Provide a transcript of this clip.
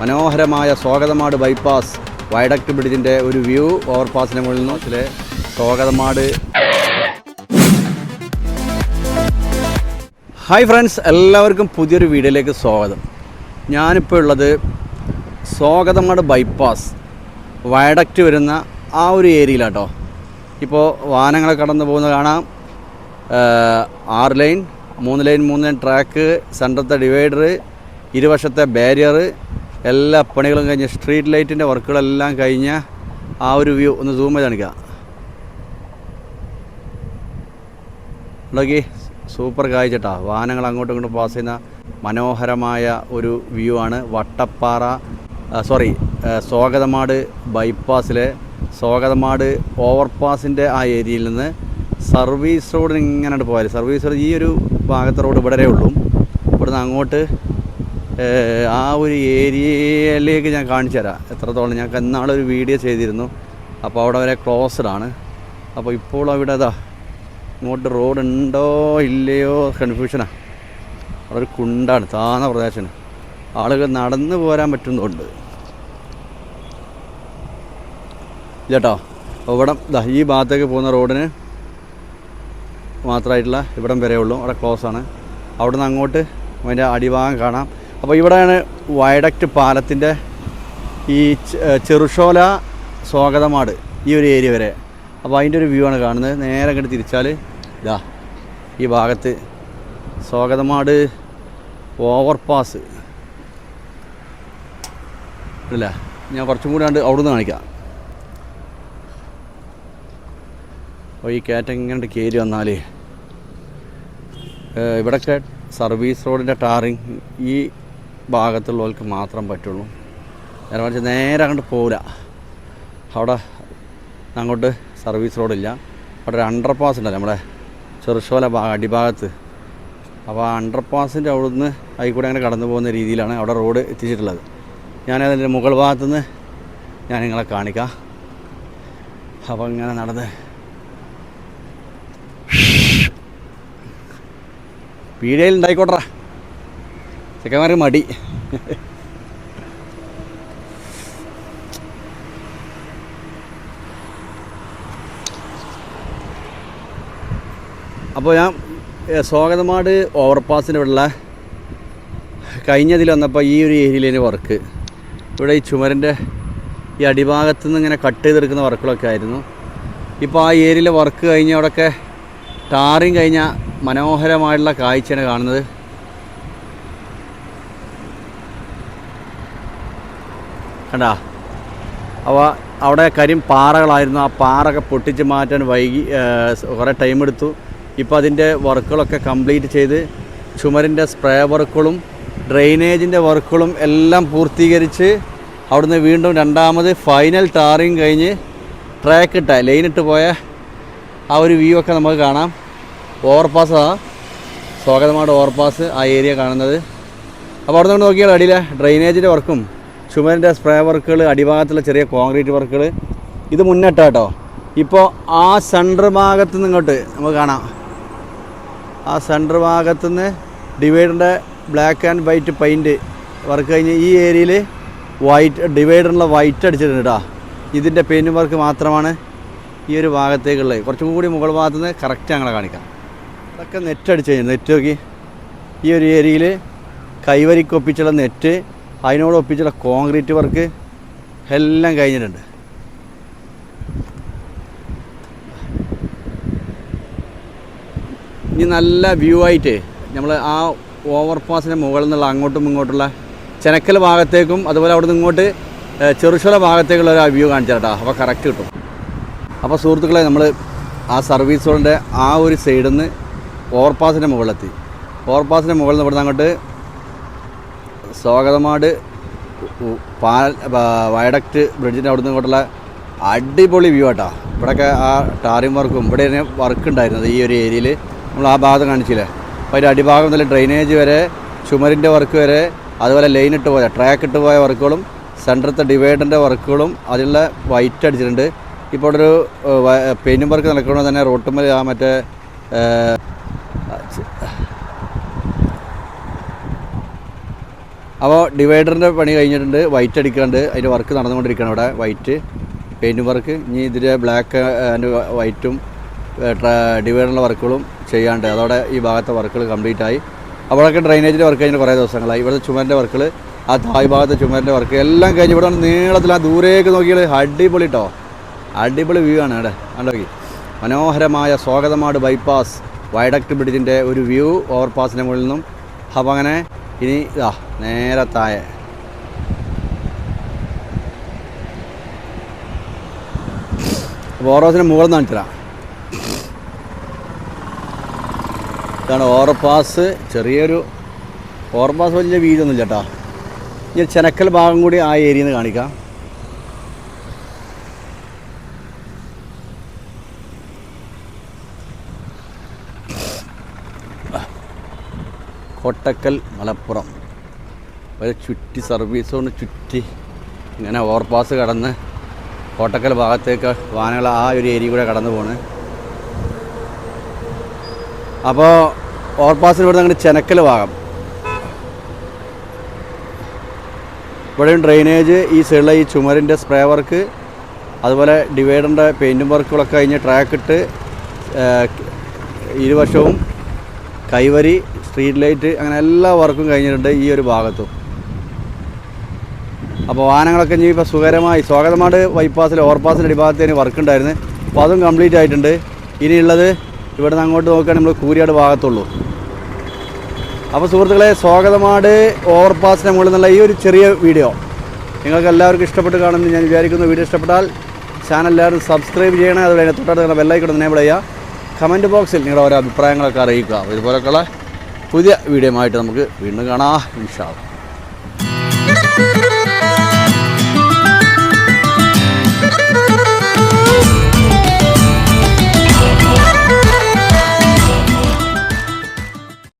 മനോഹരമായ Swagathamad bypass viaduct ബ്രിഡ്ജിന്റെ ഒരു view ഓവർപാസിന് മുകളിൽ നിന്ന് ചില സ്വാഗതമാട്. ഹായ് ഫ്രണ്ട്സ് എല്ലാവർക്കും പുതിയൊരു വീഡിയോയിലേക്ക് സ്വാഗതം. ഞാനിപ്പോൾ ഉള്ളത് സ്വാഗതമാട് ബൈപ്പാസ് വയഡക്റ്റ് വരുന്ന ആ ഒരു ഏരിയയിലാട്ടോ. ഇപ്പോൾ വാഹനങ്ങളെ കടന്നു പോകുന്ന കാണാം. ആറ് ലൈൻ മൂന്ന് ലൈൻ മൂന്ന് ലൈൻ ട്രാക്ക് സെന്ററത്തെ ഡിവൈഡർ ഇരുവശത്തെ ബാരിയർ എല്ലാ പണികളും കഴിഞ്ഞ് സ്ട്രീറ്റ് ലൈറ്റിന്റെ വർക്കുകളെല്ലാം കഴിഞ്ഞ ആ ഒരു വ്യൂ ഒന്ന് സൂം ചെയ്ത് കാണിക്കാം. ഉണ്ടാക്കി സൂപ്പർ കാഴ്ചട്ടാ വാഹനങ്ങൾ അങ്ങോട്ടും ഇങ്ങോട്ടും പാസ് ചെയ്യുന്ന മനോഹരമായ ഒരു വ്യൂ ആണ്. വട്ടപ്പാറ സോറി സ്വാഗതമാട് ബൈപ്പാസിലെ സ്വാഗതമാട് ഓവർപാസിന്റെ ആ ഏരിയയിൽ നിന്ന് സർവീസ് റോഡിന് ഇങ്ങനെ പോയാൽ സർവീസ് റോഡ് ഈ ഒരു ഭാഗത്തെ റോഡ് ഇവിടെ ഉള്ളൂ. ഇവിടുന്ന് അങ്ങോട്ട് ആ ഒരു ഏരിയയിലേക്ക് ഞാൻ കാണിച്ചു തരാം. എത്രത്തോളം ഞാൻ എന്നാളൊരു വീഡിയോ ചെയ്തിരുന്നു. അപ്പോൾ അവിടെ വരെ ക്ലോസ്ഡ് ആണ്. അപ്പോൾ ഇപ്പോൾ അവിടെ അതാ ഇങ്ങോട്ട് റോഡ് ഉണ്ടോ ഇല്ലയോ കൺഫ്യൂഷനാണ് അവിടെ ഒരു കുണ്ടാണ് താന്ന പ്രദേശമാണ്. ആളുകൾ നടന്നു പോരാൻ പറ്റുന്നുണ്ട്. ചേട്ടോ ദാ ഈ ഭാഗത്തേക്ക് പോകുന്ന റോഡിന് മാത്രമായിട്ടുള്ള ഇവിടം വരെ അവിടെ ക്ലോസ് ആണ്. അവിടെ നിന്ന് അങ്ങോട്ട് അതിന്റെ അടിഭാഗം കാണാം. അപ്പോൾ ഇവിടെയാണ് വയഡക്റ്റ് പാലത്തിന്റെ ഈ ചെറുഷോല സ്വാഗതമാട് ഈ ഒരു ഏരിയ വരെ. അപ്പോൾ അതിന്റെ ഒരു വ്യൂ ആണ് കാണുന്നത്. നേരെ അങ്ങോട്ട് തിരിച്ചാൽ ഇതാ ഈ ഭാഗത്ത് സ്വാഗതമാട് ഓവർപാസ്. ഇല്ല ഞാൻ കുറച്ചും കൂടി കണ്ട് അവിടുന്ന് കാണിക്കാം. അപ്പോൾ ഈ കയറ്റം ഇങ്ങനെ കയറി വന്നാൽ ഇവിടെയൊക്കെ സർവീസ് റോഡിന്റെ ടാറിങ് ഈ ഭാഗത്തുള്ളവർക്ക് മാത്രം പറ്റുള്ളൂ. നേരെ മറിച്ച് നേരെ അങ്ങോട്ട് പോവില്ല അവിടെ അങ്ങോട്ട് സർവീസ് റോഡില്ല അവിടെ ഒരു അണ്ടർ പാസ് ഉണ്ടല്ലോ നമ്മുടെ ചെറുശോല ഭാഗം അടിഭാഗത്ത്. അപ്പോൾ ആ പാസിന്റെ അവിടുന്ന് അതിൽ അങ്ങനെ കടന്നു പോകുന്ന രീതിയിലാണ് അവിടെ റോഡ് എത്തിച്ചിട്ടുള്ളത്. ഞാനതിന്റെ മുകൾ ഭാഗത്തു നിന്ന് ഞാൻ നിങ്ങളെ കാണിക്കാം. അപ്പോൾ ഇങ്ങനെ നടന്ന്. പീഡിയയിൽ ഉണ്ടായിക്കോട്ടെ ചെക്കന്മാർക്ക് മടി. അപ്പോൾ ഞാൻ സ്വാഗതമാട് ഓവർപാസിനുള്ള കഴിഞ്ഞതിൽ വന്നപ്പോൾ ഈ ഒരു ഏരിയയിലെ വർക്ക്. ഇവിടെ ഈ ചുമരിന്റെ ഈ അടിഭാഗത്തു നിന്ന് ഇങ്ങനെ കട്ട് ചെയ്തെടുക്കുന്ന വർക്കുകളൊക്കെ ആയിരുന്നു. ഇപ്പോൾ ആ ഏരിയയിലെ വർക്ക് കഴിഞ്ഞ അവിടെയൊക്കെ ടാറിങ് കഴിഞ്ഞ മനോഹരമായിട്ടുള്ള കാഴ്ചയാണ് കാണുന്നത്. കണ്ടാ? അവ അവിടെ കരിം പാറകളായിരുന്നു. ആ പാറൊക്കെ പൊട്ടിച്ച് മാറ്റാൻ വൈകി കുറേ ടൈം എടുത്തു. ഇപ്പോൾ അതിന്റെ വർക്കുകളൊക്കെ കംപ്ലീറ്റ് ചെയ്ത് ചുമരിന്റെ സ്പ്രേ വർക്കുകളും ഡ്രെയിനേജിന്റെ വർക്കുകളും എല്ലാം പൂർത്തീകരിച്ച് അവിടുന്ന് വീണ്ടും രണ്ടാമത് ഫൈനൽ ടാറിങ് കഴിഞ്ഞ് ട്രാക്ക് ഇട്ട ലൈനിട്ട് പോയ ആ ഒരു വ്യൂ ഒക്കെ നമുക്ക് കാണാം. ഓവർപാസ് ആ. സ്വാഗതമായിട്ട് ഓവർപാസ് ആ ഏരിയ കാണുന്നത്. അപ്പോൾ അവിടെ നിന്ന് നോക്കിയാൽ അടിയിലെ ഡ്രെയിനേജിന്റെ വർക്കും ചുമരിന്റെ സ്പ്രേ വർക്കുകൾ അടിഭാഗത്തുള്ള ചെറിയ കോൺക്രീറ്റ് വർക്കുകൾ ഇത് മുന്നിട്ട കേട്ടോ ഇപ്പോൾ ആ സെന്റർ ഭാഗത്ത് നിന്ന് ഇങ്ങോട്ട് നമുക്ക് കാണാം. ആ സെന്റർ ഭാഗത്തു നിന്ന് ഡിവൈഡറിന്റെ black and white paint work കഴിഞ്ഞ് ഈ ഏരിയയിൽ വൈറ്റ് ഡിവൈഡറിനുള്ള വൈറ്റ് അടിച്ചിട്ടുണ്ട് കേട്ടോ ഇതിന്റെ പെയിന്റ് വർക്ക് മാത്രമാണ് ഈ ഒരു ഭാഗത്തേക്കുള്ളത്. കുറച്ചും കൂടി മുകൾ ഭാഗത്ത് നിന്ന് കറക്റ്റ് ഞങ്ങളെ കാണിക്കാം. അതൊക്കെ നെറ്റ് അടിച്ച് കഴിഞ്ഞു. നെറ്റ് നോക്കി. ഈ ഒരു ഏരിയയിൽ കൈവരിക്കൊപ്പിച്ചുള്ള നെറ്റ് അതിനോട് ഒപ്പിച്ചുള്ള കോൺക്രീറ്റ് വർക്ക് എല്ലാം കഴിഞ്ഞിട്ടുണ്ട്. ഇനി നല്ല വ്യൂ ആയിട്ട് നമ്മൾ ആ ഓവർപാസിന്റെ മുകളിൽ നിന്നുള്ള അങ്ങോട്ടും ഇങ്ങോട്ടുള്ള ചെനക്കൽ ഭാഗത്തേക്കും അതുപോലെ അവിടെ നിന്ന് ഇങ്ങോട്ട് ചെറുശുല ഭാഗത്തേക്കുള്ള ഒരു വ്യൂ കാണിച്ചു കേട്ടോ അപ്പോൾ കറക്റ്റ് കിട്ടും. അപ്പോൾ സുഹൃത്തുക്കളെ നമ്മൾ ആ സർവീസ് റോഡിന്റെ ആ ഒരു സൈഡിൽ നിന്ന് ഓവർപാസിന്റെ മുകളിലെത്തി. ഓവർപാസിന്റെ മുകളിൽ നിന്ന് ഇവിടുന്ന് അങ്ങോട്ട് സ്വാഗതമാട്. പാൽ വയഡക്റ്റ് ബ്രിഡ്ജിന്റെ അവിടെ നിന്ന് ഇങ്ങോട്ടുള്ള അടിപൊളി വ്യൂ ആട്ടോ. ഇവിടെയൊക്കെ ആ ടാറിംഗ് വർക്കും ഇവിടെ വർക്ക് ഉണ്ടായിരുന്നത് ഈ ഒരു ഏരിയയിൽ. നമ്മൾ ആ ഭാഗം കാണിച്ചില്ലേ? അപ്പോൾ അതിന്റെ അടിഭാഗം മുതൽ ഡ്രെയിനേജ് വരെ ചുമരിന്റെ വർക്ക് വരെ അതുപോലെ ലൈൻ ഇട്ട് പോയ ട്രാക്ക് ഇട്ട് പോയ വർക്കുകളും സെന്ററത്തെ ഡിവൈഡറിന്റെ വർക്കുകളും അതിലുള്ള വൈറ്റ് അടിച്ചിട്ടുണ്ട്. ഇപ്പോൾ ഒരു പെയിന്റും വർക്ക് നടക്കണമെന്ന് തന്നെ റോട്ടുമ്മൽ ആ മറ്റേ അപ്പോൾ ഡിവൈഡറിന്റെ പണി കഴിഞ്ഞിട്ടുണ്ട് വൈറ്റ് അടിക്കാണ്ട് അതിന്റെ വർക്ക് നടന്നുകൊണ്ടിരിക്കുകയാണ് അവിടെ വൈറ്റ് പെയിന്റ് വർക്ക് ഇനി ഇതിന്റെ ബ്ലാക്ക് ആൻഡ് വൈറ്റും ഡിവൈഡറിന്റെ വർക്കുകളും ചെയ്യാണ്ട് അതോടെ ഈ ഭാഗത്തെ വർക്കുകൾ കംപ്ലീറ്റ് ആയി. അവിടെയൊക്കെ ഡ്രൈനേജിന്റെ വർക്ക് കഴിഞ്ഞ് കുറേ ദിവസങ്ങളായി. ഇവിടുത്തെ ചുമരിന്റെ വർക്കുകൾ ആ തായ് ഭാഗത്തെ ചുമരിന്റെ വർക്ക് എല്ലാം കഴിഞ്ഞ് ഇവിടെ നീളത്തിൽ ആ ദൂരേക്ക് നോക്കിയാൽ അടിപൊളി കേട്ടോ അടിപൊളി വ്യൂ ആണ് അവിടെ കണ്ടോക്കി മനോഹരമായ സ്വാഗതമാട് ബൈപ്പാസ് വയഡക്ട് ബ്രിഡ്ജിന്റെ ഒരു വ്യൂ ഓവർപാസിന്റെ മുകളിൽ നിന്നും. അപ്പോൾ അങ്ങനെ ഇനി ഇതാ നേരെ താഴെ. അപ്പോൾ മുകളിൽ നിന്ന് കാണിച്ചു തരാം ഇതാണ് ഓവർപാസ് ചെറിയൊരു ഓവർപാസ് വലിയ വീതൊന്നും കേട്ടോ. ഇനി ചെനക്കൽ ഭാഗം കൂടി ആ ഏരിയയിൽ നിന്ന് കാണിക്കാം. കോട്ടക്കൽ മലപ്പുറം. ഒരു ചുറ്റി സർവീസ് കൊണ്ട് ചുറ്റി ഇങ്ങനെ ഓവർപാസ് കടന്ന് കോട്ടക്കൽ ഭാഗത്തേക്ക് വാഹനങ്ങൾ ആ ഒരു ഏരിയ കൂടെ കടന്നു പോണ്. അപ്പോൾ ഓവർപാസിന് ഇവിടെ അങ്ങനെ ചെനക്കൽ ഭാഗം. ഇവിടെയും ഡ്രെയിനേജ് ഈ സൈഡിലെ ഈ ചുമരിന്റെ സ്പ്രേ വർക്ക് അതുപോലെ ഡിവൈഡറിന്റെ പെയിന്റും വർക്കുകളൊക്കെ കഴിഞ്ഞ് ട്രാക്ക് ഇട്ട് ഇരുവശവും കൈവരി സ്ട്രീറ്റ് ലൈറ്റ് അങ്ങനെ എല്ലാ വർക്കും കഴിഞ്ഞിട്ടുണ്ട് ഈ ഒരു ഭാഗത്തും. അപ്പോൾ വാഹനങ്ങളൊക്കെ ഇനി ഇപ്പോൾ സുഖകരമായി സ്വാഗതമാട് ബൈപ്പാസിൽ ഓവർപാസിന്റെ അടിഭാഗത്തേന് വർക്ക് ഉണ്ടായിരുന്നു. അപ്പോൾ അതും കംപ്ലീറ്റ് ആയിട്ടുണ്ട്. ഇനിയുള്ളത് ഇവിടെ നിന്ന് അങ്ങോട്ട് നോക്കുകയാണെങ്കിൽ നമ്മൾ കൂരിയാട് ഭാഗത്തുള്ളൂ. അപ്പോൾ സുഹൃത്തുക്കളെ സ്വാഗതമാട് ഓവർപാസിന്റെ മുകളിൽ നിന്നുള്ള ഈ ഒരു ചെറിയ വീഡിയോ. നിങ്ങൾക്ക് എല്ലാവർക്കും ഇഷ്ടപ്പെട്ട് കാണുമെന്ന് ഞാൻ വിചാരിക്കുന്നു. വീഡിയോ ഇഷ്ടപ്പെട്ടാൽ ചാനൽ എല്ലാവരും സബ്സ്ക്രൈബ് ചെയ്യണം. അതുപോലെ തൊട്ടടുത്ത് ബെല്ലൈക്കോട്ട് എനേബിൾ ചെയ്യുക. കമന്റ് ബോക്സിൽ നിങ്ങളുടെ ഓരോ അഭിപ്രായങ്ങളൊക്കെ അറിയിക്കുക. ഇതുപോലൊക്കെയുള്ള പുതിയ വീഡിയോ ആയിട്ട് നമുക്ക് വീണ്ടും കാണാം. ഇൻഷാ